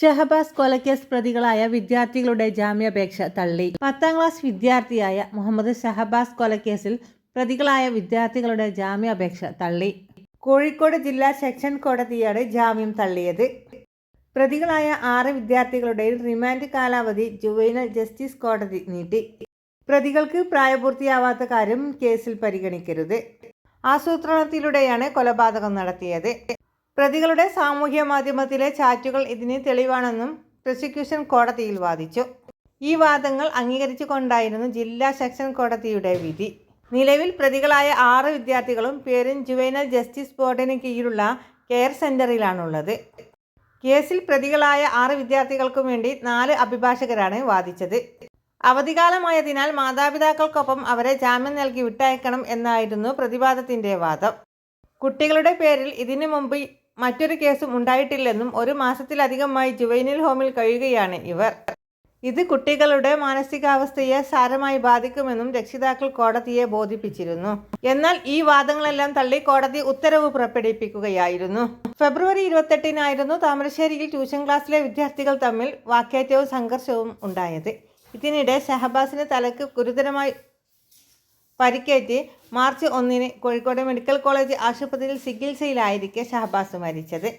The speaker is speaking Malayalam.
ഷഹബാസ് കൊലക്കേസ് പ്രതികളായ വിദ്യാർത്ഥികളുടെ ജാമ്യാപേക്ഷ തള്ളി. പത്താം ക്ലാസ് വിദ്യാർത്ഥിയായ മുഹമ്മദ് ഷഹബാസ് കൊലക്കേസിൽ പ്രതികളായ വിദ്യാർത്ഥികളുടെ ജാമ്യാപേക്ഷ തള്ളി. കോഴിക്കോട് ജില്ലാ സെക്ഷൻ കോടതിയാണ് ജാമ്യം തള്ളിയത്. പ്രതികളായ ആറ് വിദ്യാർത്ഥികളുടെ റിമാൻഡ് കാലാവധി ജുവൈനൽ ജസ്റ്റിസ് കോടതി നീട്ടി. പ്രതികൾക്ക് പ്രായപൂർത്തിയാവാത്ത കാര്യം കേസിൽ പരിഗണിക്കരുത്. ആസൂത്രണത്തിലൂടെയാണ് കൊലപാതകം നടത്തിയത്. പ്രതികളുടെ സാമൂഹ്യ മാധ്യമത്തിലെ ചാറ്റുകൾ ഇതിന് തെളിവാണെന്നും പ്രോസിക്യൂഷൻ കോടതിയിൽ വാദിച്ചു. ഈ വാദങ്ങൾ അംഗീകരിച്ചുകൊണ്ടായിരുന്നു ജില്ലാ സെക്ഷൻ കോടതിയുടെ വിധി. നിലവിൽ പ്രതികളായ ആറ് വിദ്യാർത്ഥികളും പേരും ജുവൈനൽ ജസ്റ്റിസ് ബോർഡിന് കീഴിലുള്ള കെയർ സെന്ററിലാണുള്ളത് കേസിൽ പ്രതികളായ ആറ് വിദ്യാർത്ഥികൾക്കും വേണ്ടി നാല് അഭിഭാഷകരാണ് വാദിച്ചത്. അവധികാലമായതിനാൽ മാതാപിതാക്കൾക്കൊപ്പം അവരെ ജാമ്യം നൽകി വിട്ടയക്കണം എന്നായിരുന്നു പ്രതിവാദത്തിന്റെ വാദം. കുട്ടികളുടെ പേരിൽ ഇതിനു മുമ്പ് മറ്റൊരു കേസും ഉണ്ടായിട്ടില്ലെന്നും ഒരു മാസത്തിലധികമായി ജുവൈനിൽ ഹോമിൽ കഴിയുകയാണ് ഇവർ. ഇത് കുട്ടികളുടെ മാനസികാവസ്ഥയെ സാരമായി ബാധിക്കുമെന്നും രക്ഷിതാക്കൾ കോടതിയെ ബോധിപ്പിച്ചിരുന്നു. എന്നാൽ ഈ വാദങ്ങളെല്ലാം തള്ളി കോടതി ഉത്തരവ് പുറപ്പെടുവിപ്പിക്കുകയായിരുന്നു. ഫെബ്രുവരി ഇരുപത്തെട്ടിനായിരുന്നു താമരശ്ശേരിയിൽ ട്യൂഷൻ ക്ലാസ്സിലെ വിദ്യാർത്ഥികൾ തമ്മിൽ വാക്കേറ്റവും സംഘർഷവും ഉണ്ടായത്. ഇതിനിടെ ഷഹബാസിന് തലക്ക് ഗുരുതരമായി പരിക്കേറ്റ് മാർച്ച് ഒന്നിന് കോഴിക്കോട് മെഡിക്കൽ കോളേജ് ആശുപത്രിയിൽ ചികിത്സയിലായിരിക്കെ ഷഹബാസ് മരിച്ചത്.